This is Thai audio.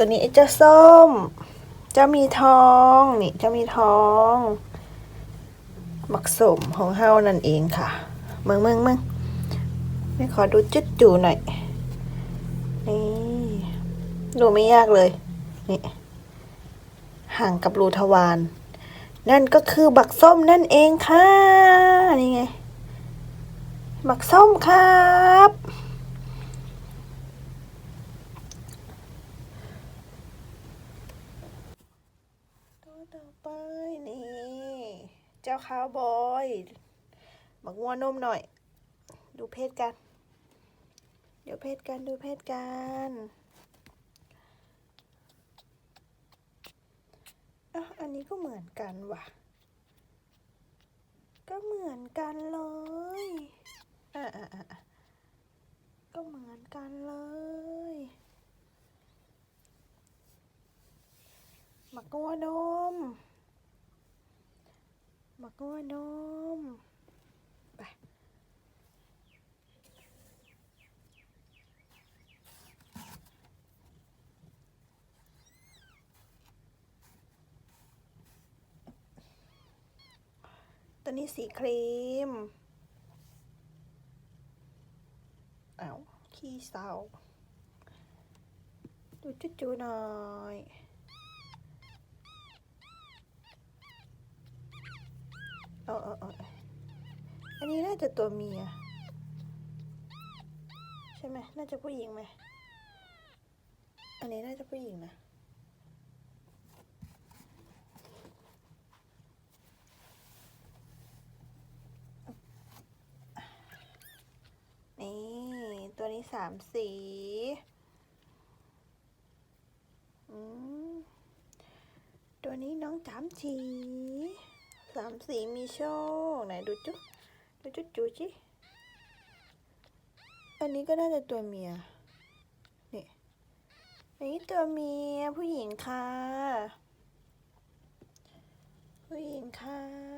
ตัวนี้เจ้าส้ม เจ้ามีทองนี่เจ้ามีทองบักสมของเฮานั่นเองค่ะมึงมึงมึงไม่ขอดูจุดจูหน่อย นี่ดูไม่ยากเลย นี่ห่างกับรูทวารนั่นก็คือบักส้มนั่นเองค่ะ นี่ไง บักส้มครับ ตัวต่อ ไปนี่ เจ้าคาวบอยบักงัวนมหน่อย ดูเพศกัน เดี๋ยวเพศกันดูเพศกันอะอันนี้ก็เหมือนกันว่ะ ก็เหมือนกันเลยอะอะอะก็เหมือนกันเลยหมักงัวนม หมักงัวนมไปตัวนี้สีครีมเอาวขี้เศร้าดูจุจูหน่อย เอาเอาเอาอันนี้น่าจะตัวเมียใช่ไหมน่าจะผู้หญิงไหมอันนี้น่าจะผู้หญิงนะนี่ ตัวนี้สามสีตัวนี้น้องจามจี สามสีมีโชคไหนดูจุดูจุจูจิอันนี้ก็น่าจะตัวเมียนี่อันนี้ตัวเมียผู้หญิงค่ะ ผู้หญิงค่ะ